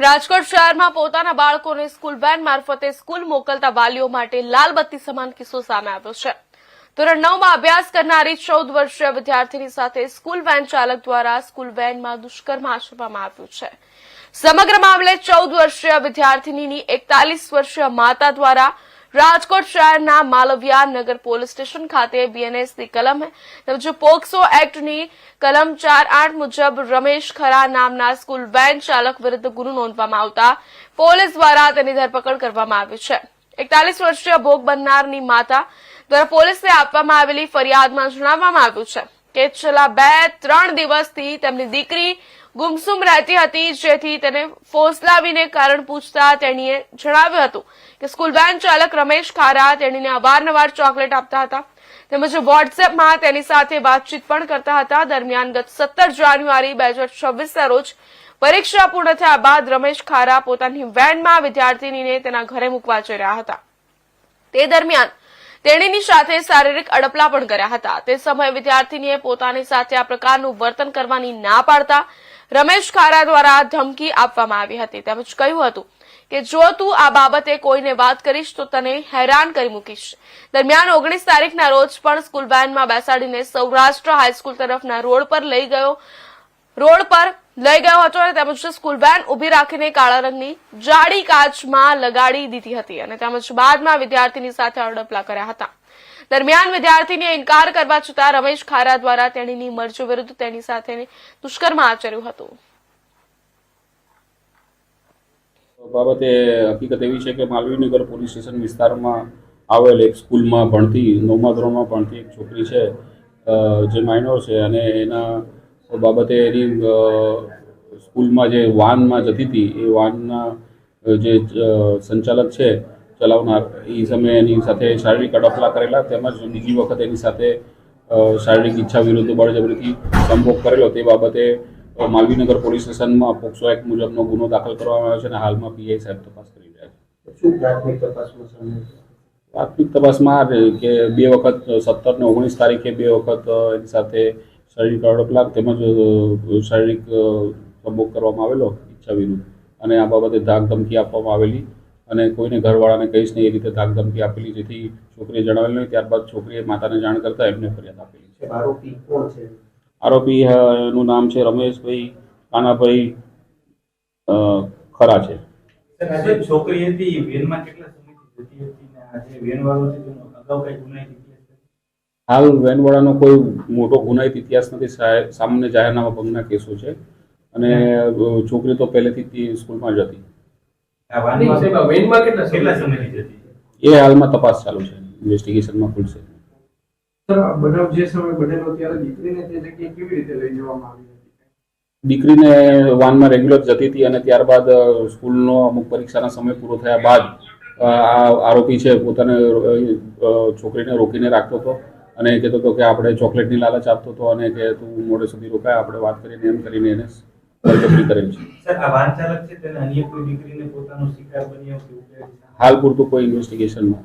રાજકોટ શહેરમાં પોતાના બાળકોને સ્કૂલ વેન મારફતે સ્કૂલ મોકલતા વાલીઓ માટે લાલબત્તી સમાન કિસ્સો સામે આવ્યો છે. ધોરણ નવમાં અભ્યાસ કરનારી ચૌદ વર્ષીય વિદ્યાર્થીની સાથે સ્કૂલ વેન ચાલક દ્વારા સ્કૂલ વેનમાં દુષ્કર્મ આચરવામાં આવ્યું છે. સમગ્ર મામલે ચૌદ વર્ષીય વિદ્યાર્થીની એકતાલીસ વર્ષીય માતા દ્વારા રાજકોટ શહેરના માલવિયા નગર પોલીસ સ્ટેશન ખાતે બીએનએસની કલમ તેમજ પોક્સો એક્ટની કલમ ચાર આઠ મુજબ રમેશ ખરા નામના સ્કૂલ વેન ચાલક વિરુદ્ધ ગુનો નોંધવામાં આવતા પોલીસ દ્વારા તેની ધરપકડ કરવામાં આવી છે. એકતાલીસ વર્ષીય ભોગ બનનારની માતા દ્વારા પોલીસને આપવામાં આવેલી ફરિયાદમાં જણાવવામાં આવ્યું છે કે છેલ્લા બે, ત્રણ દિવસથી તેમની દીકરી ગુમસુમ રહેતી હતી, જેથી તેને ફોસલાવીને કારણ પૂછતા તેણીએ જણાવ્યું હતું કે સ્કૂલ વેન ચાલક રમેશ ખારા તેણીને અવારનવાર ચોકલેટ આપતા હતા. તેમજ વોટ્સએપમાં તેની સાથે વાતચીત પણ કરતા હતા. દરમિયાન ગત સત્તર જાન્યુઆરી બે હજાર છવ્વીસના રોજ પરીક્ષા પૂર્ણ થયા બાદ રમેશ ખારા પોતાની વેનમાં વિદ્યાર્થીનીને તેના ઘરે મૂકવા જઈ રહ્યા હતા. તે દરમિયાન તેણીની સાથે શારીરિક અડપલા પણ કર્યા હતા. તે સમયે વિદ્યાર્થીનીએ પોતાની સાથે આ પ્રકારનું વર્તન કરવાની ના પાડતા રમેશ ખારા દ્વારા ધમકી આપવામાં આવી હતી. તેમજ કહ્યું હતું કે, જો તું આ બાબતે કોઈને વાત કરીશ, તો તને હેરાન કરી મૂકીશ. દરમિયાન ઓગણીસ તારીખના રોજ પણ સ્કૂલ વેનમાં બેસાડીને સૌરાષ્ટ્ર હાઈસ્કૂલ તરફના રોડ પર લઈ ગયો, રોડ પર લઈ ગયો હતો અને તેમજ સ્કૂલ વેન ઊભી રાખીને કાળા રંગની જાડી કાચમાં લગાડી દીધી હતી અને તેમજ બાદમાં વિદ્યાર્થીની સાથે અડપલા કર્યા હતા. દરમિયાન વિદ્યાર્થીને ઇનકાર કરવા છતાં રમેશ ખારા દ્વારા તેણીની મરજી વિરુદ્ધ તેની સાથે દુષ્કર્મ આચર્યું હતું. બાબતે હકીકત એવી છે કે માલવીનગર પોલીસ સ્ટેશન વિસ્તારમાં આવેલ એક સ્કૂલમાં ભણતી, નવમા ધોરણમાં ભણતી એક છોકરી છે જે માઇનોર છે અને એના બાબતે એની સ્કૂલમાં જે વાનમાં જતી હતી, એ વાનના જે સંચાલક છે ચલાવનાર એ સમયે એની સાથે શારીરિક અડફલા કરેલા તેમજ બીજી વખત એની સાથે શારીરિક ઈચ્છા વિરુદ્ધ બળજબરીથી સંભોગ કરેલો તે બાબતે માલવીનગર પોલીસ સ્ટેશનમાં પોક્સો એક્ટ મુજબનો ગુનો દાખલ કરવામાં આવ્યો છે અને હાલમાં પીઆઈ સાહેબ તપાસ કરી રહ્યા છે. શું પ્રાથમિક તપાસમાં કે બે વખત સત્તર ને ઓગણીસ તારીખે બે વખત એની સાથે શારીરિક અડપલા તેમજ શારીરિક સંભોગ કરવામાં આવેલો ઈચ્છા વિરુદ્ધ અને આ બાબતે ધાક ધમકી આપવામાં આવેલી અને કોઈને ઘરવાળાને કહીશ નહીં એ રીતે ધાક ધમકી આપેલી જેથી છોકરીએ જણાવેલ નહીં ત્યારબાદ છોકરીએ માતાને જાણ કરતા એમને ફરિયાદ આપેલી છે. આરોપી કોણ છે? આરોપી નું નામ છે રમેશભાઈ કાનાભાઈ ખરા છે. સર, આજે છોકરી હતી વેનમાં કેટલા સમયથી હતી ને આજે વેનવાળો છે તેનો અગાઉ કઈ ગુનાહિત હાલ વેનવાળાનો કોઈ મોટો ગુનાહિત ઇતિહાસ નથી સામાન્ય જાહેરનામા ભંગના કેસો છે. અને છોકરી તો પહેલેથી તે સ્કૂલમાં જ હતી. એ હાલમાં તપાસ ચાલુ છે. ઇન્વેસ્ટિગેશનમાં ખુલશે. બનાવ જે સમયે બનેલો ત્યારે દીકરીને તે જગ્યાએ કેવી રીતે લઈ જવામાં આવી દીકરીને વાનમાં રેગ્યુલર જતી હતી અને ત્યારબાદ સ્કૂલનો અમુક પરીક્ષાના સમય પૂરો થયા બાદ આ આરોપી છે પોતાને છોકરીને રોકીને રાખતો હતો અને કહેતો હતો કે આપણે ચોકલેટની લાલચ આપતો હતો અને કે તું મોડે સુધી રોકાય આપણે વાત કરીને એમ કરીને એને બળજબરી કરેલ છે. વાહન ચાલક છે તેને અન્ય કોઈ દીકરીને પોતાનો શિકાર બન્યો કે હાલ પૂરતું કોઈ ઇન્વેસ્ટિગેશનમાં